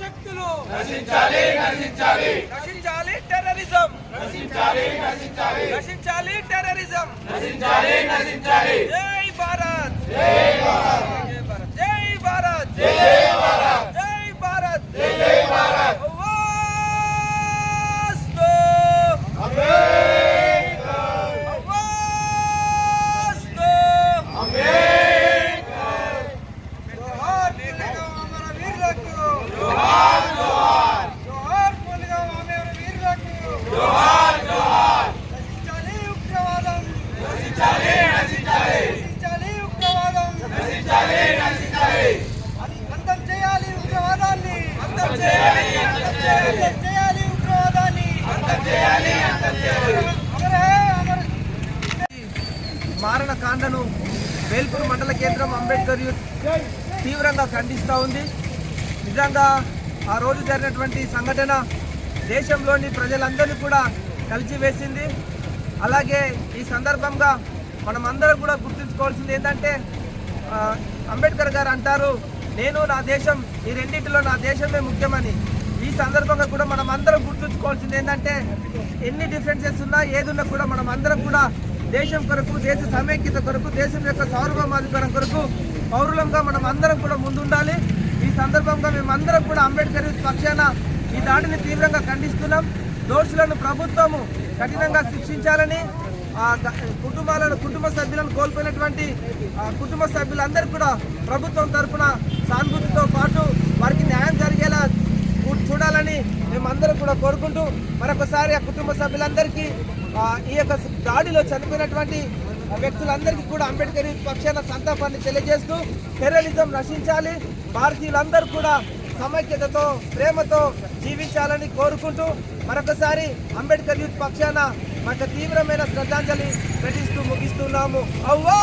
శక్తులు. నశించాలి నశించాలి. నశించాలి టెర్రరిజం. నశించాలి నశించాలి. నశించాలి టెర్రరిజం. నశించాలి నశించాలి. జై భారత్ జై భారత్ జై భారత్ జై భారత్ జై భారత్ జై జై భారత్ అవ్వాస్తు! అంబేద్కర్ అవ్వాస్తు! అంబేద్కర్ జోహార్ పులిగాం అమర వీరులకు! జోహార్ జోహార్ జోహార్ పులిగాం అమర వీరులకు! జోహార్ జోహార్ నశించాలి ఉగ్రవాదం! నశించాలి నశించాలి నశించాలి ఉగ్రవాదం! నశించాలి నశించాలి అది అంతం చేయాలి ఉగ్రవాదాన్ని. అంతం చేయాలి అంతం చేయాలి. ఉగ్రవాదాన్ని. అంతం చేయాలి అంతం మారణ కాండను వేల్పూర్ మండల కేంద్రం అంబేద్కర్ యూత్ తీవ్రంగా ఖండిస్తూ ఉంది. నిజంగా ఆ రోజు జరిగినటువంటి సంఘటన దేశంలోని ప్రజలందరినీ కూడా కలిసివేసింది. అలాగే ఈ సందర్భంగా మనం అందరం కూడా గుర్తుంచుకోవాల్సింది ఏంటంటే అంబేద్కర్ గారు అంటారు నేను నా దేశం ఈ రెండింటిలో నా దేశమే ముఖ్యమని. ఈ సందర్భంగా కూడా మనం అందరం గుర్తుంచుకోవాల్సింది ఏంటంటే ఎన్ని డిఫరెన్సెస్ ఉన్నా ఏదున్నా కూడా మనం అందరం కూడా దేశం కొరకు దేశ సమైక్యత కొరకు దేశం యొక్క సార్వభౌమాధికారం కొరకు పౌరులంగా మనం అందరం కూడా ముందుండాలి. ఈ సందర్భంగా మేమందరం కూడా అంబేద్కర్ పక్షాన ఈ దాడిని తీవ్రంగా ఖండిస్తున్నాం. దోషులను ప్రభుత్వము కఠినంగా శిక్షించాలని కుటుంబాలను కుటుంబ సభ్యులను కోల్పోయినటువంటి కుటుంబ సభ్యులందరూ కూడా ప్రభుత్వం తరపున సానుభూతితో పాటు వారికి న్యాయం జరిగేలా చూడాలని మేమందరం కూడా కోరుకుంటూ మరొకసారి ఆ కుటుంబ సభ్యులందరికీ ఈ యొక్క దాడిలో చనిపోయినటువంటి ఆ వ్యక్తులందరికీ కూడా అంబేద్కర్ పక్షాన సంతాపాన్ని తెలియజేస్తూ టెర్రరిజం నశించాలి. భారతీయులందరూ కూడా సమైక్యతతో ప్రేమతో జీవించాలని కోరుకుంటూ మరొకసారి అంబేద్కర్ యూత్ పక్షాన మాకు తీవ్రమైన శ్రద్ధాంజలి ఘటిస్తూ ముగిస్తున్నాము. అవ్వా!